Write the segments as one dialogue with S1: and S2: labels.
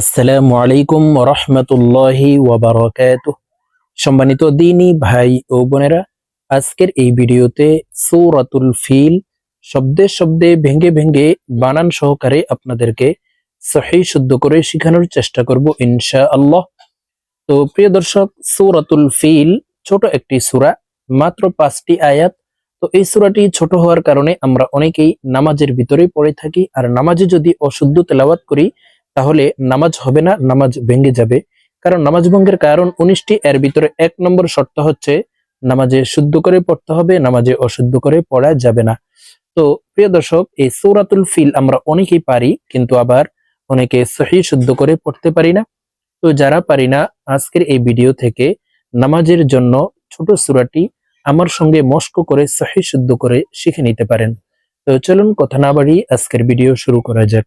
S1: আসসালামু আলাইকুম রহমতুল্লাহি ওবরাকাত সম্মানিত দিনী ভাই ও বোনেরা আজকের এই ভিডিওতে সৌরাতুল ফিল শব্দে শব্দে ভেঙ্গে ভেঙ্গে বানান সহকারে আপনাদেরকে সহি শুদ্ধ করে শেখানোর চেষ্টা করব ইনশা আল্লাহ তো প্রিয় দর্শক সৌরাতুল ফিল ছোট একটি সুরা মাত্র পাঁচটি আয়াত তো এই সুরাটি ছোট হওয়ার কারণে আমরা অনেকেই নামাজের ভিতরে পড়ে থাকি আর নামাজে যদি অশুদ্ধ তেলাওয়াত করি তাহলে নামাজ হবে না নামাজ ভেঙে যাবে কারণ নামাজ ভঙ্গের কারণ উনিশটি এর ভিতরে এক নম্বর শর্ত হচ্ছে নামাজে শুদ্ধ করে পড়তে হবে নামাজে অশুদ্ধ করে পড়া যাবে না তো প্রিয় দর্শক এই সৌরাতুল ফিল আমরা অনেকেই পারি কিন্তু আবার অনেকে সহি শুদ্ধ করে পড়তে পারি না তো যারা পারি না আজকের এই ভিডিও থেকে নামাজের জন্য ছোট সুরাটি আমার সঙ্গে মস্ক করে সহি শুদ্ধ করে শিখে নিতে পারেন তো চলুন কথা না বাড়ি আজকের ভিডিও শুরু করা যাক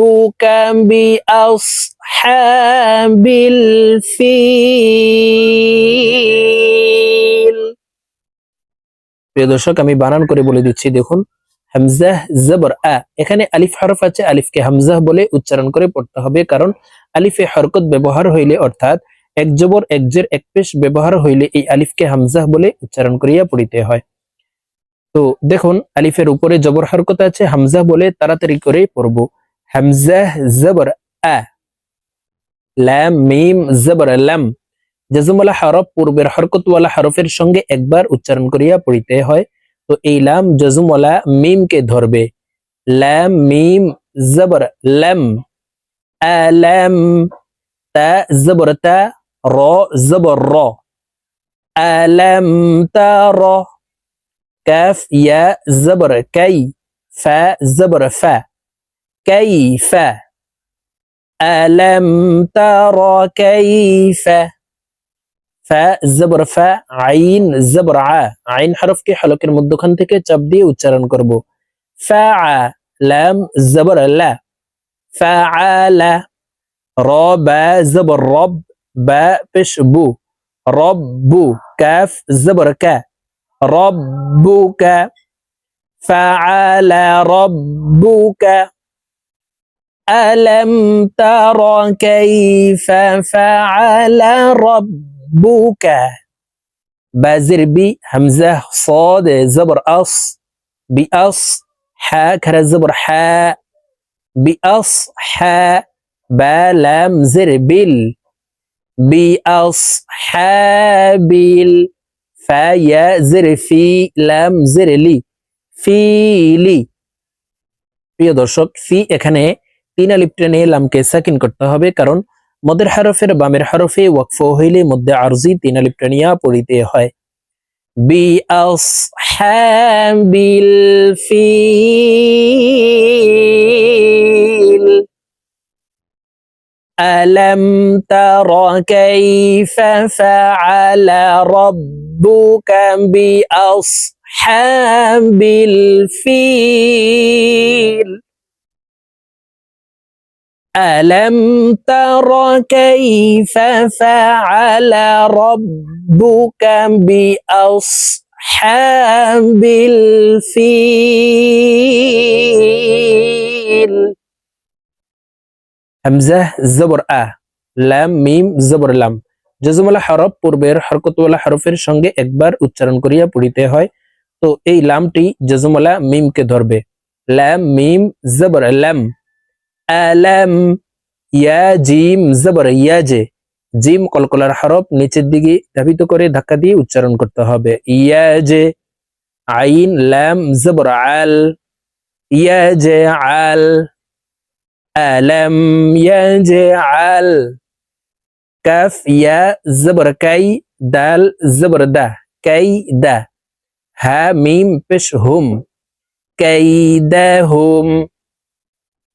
S1: ربك بأصحاب الفيل প্রিয় দর্শক আমি বানান করে বলে দিচ্ছি দেখুন হামজাহ জবর আ এখানে আলিফ হরফ আছে আলিফকে হামজাহ বলে উচ্চারণ করে পড়তে হবে কারণ আলিফে হরকত ব্যবহার হইলে অর্থাৎ এক জবর এক জের এক পেশ ব্যবহার হইলে এই আলিফকে হামজাহ বলে উচ্চারণ করিয়া পড়িতে হয় তো দেখুন আলিফের উপরে জবর হরকত আছে হামজা বলে তাড়াতাড়ি করে পড়বো হামজাহ জবর আ লাম মিম জবর লাম জাজমওয়ালা হরফ পূর্বের হরকতওয়ালা হরফের সঙ্গে একবার উচ্চারণ করিয়া পড়িতে হয় তো এই লাম মিম কে ধরবে লাম মিম জবর লাম আলাম তা জবর তা র জবর র আলাম তা র কাফ ইয়া জবর কাই ফা জবর ফা كيف ألم ترى كيف فا زبر فا عين زبر ع عين حرف كي حلو كلمة دخان تكي چب دي وچرن كربو فا لم زبر لا فا لا رب زبر رب با بش بو رب بو كاف زبر ك ربك فعل ربك رب ألم تر كيف فعل ربك بازر بي همزة صاد زبر أص بأص حا كرا زبر حا بأص با بلم زر بل بأصحاب فيا زر في لم زر لي في لي প্রিয় দর্শক في اكنه তিন আলিপ টেনে লামকে সাকিন করতে হবে কারণ মদের হরফের বামের হারফে ওয়াকফ হইলে মধ্যে আরজি তিন আলিপ টেনিয়া পড়িতে হয় বি আসহাবিল ফিল ألم تر كيف فعل ربك بأصحاب الفيل ألم تر كيف فعل ربك بأصحاب الفيل همزة زبر آ লাম মিম জবর লাম জজমলা হরফ পূর্বের হরকতওয়ালা হরফের সঙ্গে একবার উচ্চারণ করিয়া পড়িতে হয় তো এই লামটি জজমলা মিমকে ধরবে লাম মিম জবর লাম আলাম ইয়া জিম জবর ইয়া জে জিম কলকলার হরফ নিচের দিকে ধাবিত করে ধাক্কা দিয়ে উচ্চারণ করতে হবে ইয়া জে আইন লাম জবর আল ইয়া যে আল আলাম ইয়া জে আল কাফ ইয়া জবর কাই দাল জবর দা কাই দা হা মিম পেশ হুম কাই দা হুম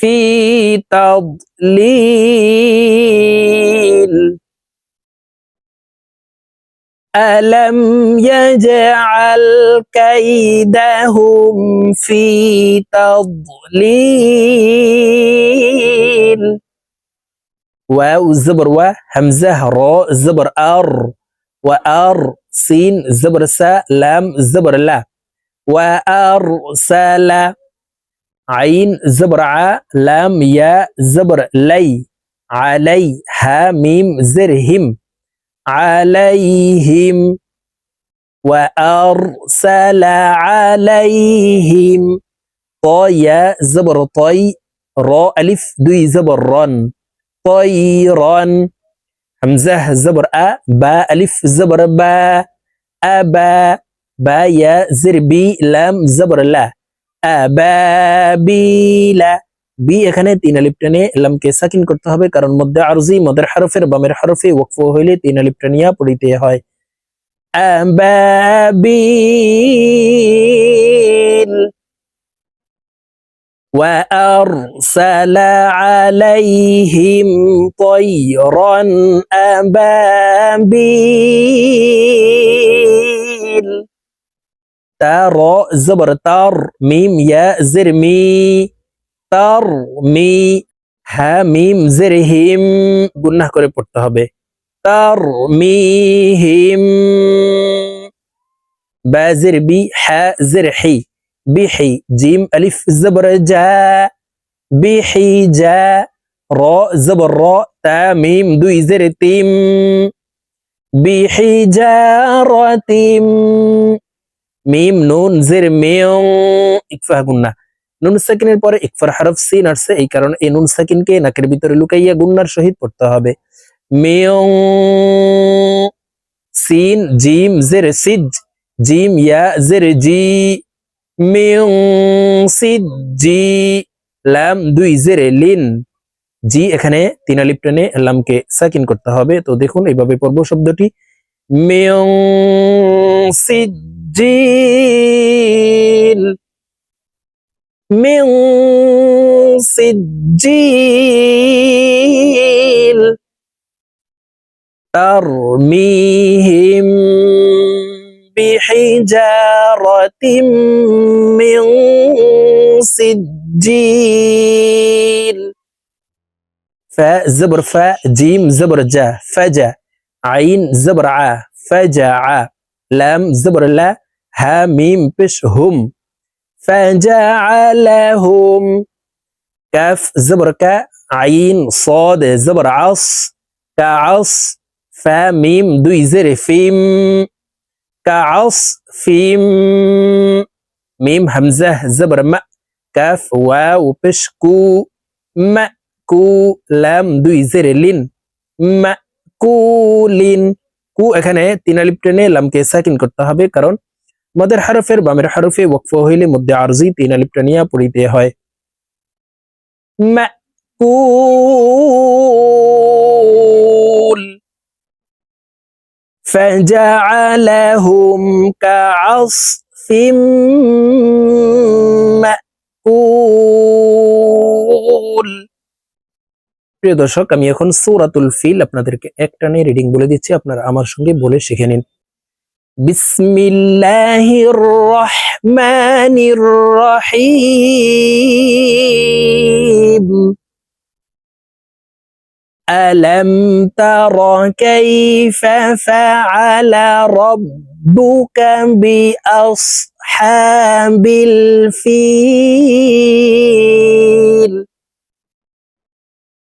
S1: في تضليل ألم يجعل كيدهم في تضليل واو الزبر و همزة راء الزبر أر وأر سين الزبر سا لام الزبر لا وأرسل عين زبر ع لام يا زبر لي علي ها ميم زرهم عليهم وأرسل عليهم طايا زبر طي را ألف دوي زبر رن طيرا همزة زبر أ با ألف زبر با أبا با يا زربي لام زبر لا আবাবিলা বি এখানে তিন আলিফ টেনে লামকে সাকিন করতে হবে কারণ মধ্যে আরজি মদের হরফের বামের হরফে ওকফ হইলে তিন আলিফ টেনিয়া পড়িতে হয় আবাবিল وأرسل عليهم طيرا أبابيل تا را زبر تر ميم يا زرمي ترمي হা মিম জের হিম গুন্না করে পড়তে হবে তার মি হিম বাজির বি হা জের হি বি হি জিম আলিফ জবর জা বি হি জা র জবর র তা মিম দুই জের তিম বি হি জা র তিম মিম নুন জের মেয়ং ইকফা গুন্না নুন সাকিনের পরে ইকফার হরফ সিন আসছে এই কারণে এই নুন সাকিনকে নাকের ভিতরে লুকাইয়া গুন্নার সহিত পড়তে হবে মেয়ং সিন জিম জের সিজ জিম ইয়া জের জি মেয়ং সিজ জি লাম দুই জের লিন জি এখানে তিন আলিপ টেনে লামকে সাকিন করতে হবে তো দেখুন এইভাবে পর্ব শব্দটি মেয়ং সিজ سجيل من سجيل أرميهم بحجارة من سجيل فاء زبر فاء جيم زبر جا فجا عين زبر ع عا لام زبر لا ها ميم بش هم فجعلهم كاف زبر كا عين صاد زبر عص كعص فا ميم دوي زر فيم كعص فيم ميم همزة زبر ما كاف واو بش كو ما كو لام دوي زر لين مأكولين কু এখানে তিন আলিপ টেনে লামকে সাকিন করতে হবে কারণ মদের হারফের বামের হারফে ওকফ হইলে মধ্যে আরজি তিন আলিপ টানিয়া পড়িতে হয় مأكول فجعلهم كعصف مأكول প্রিয় দর্শক আমি এখন সৌরাতুল ফিল আপনাদেরকে একটা নিয়ে রিডিং বলে দিচ্ছি আপনারা আমার সঙ্গে বলে শিখে নিন বিসমিল্লাহির রহমানির রহিম ألم تر كيف فعل ربك بأصحاب الفيل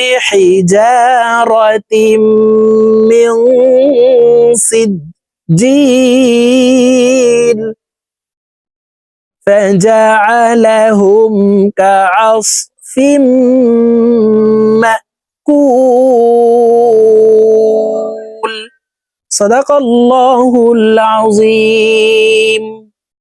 S1: بحجارة من سجيل فجعلهم كعصف مأكول صدق الله العظيم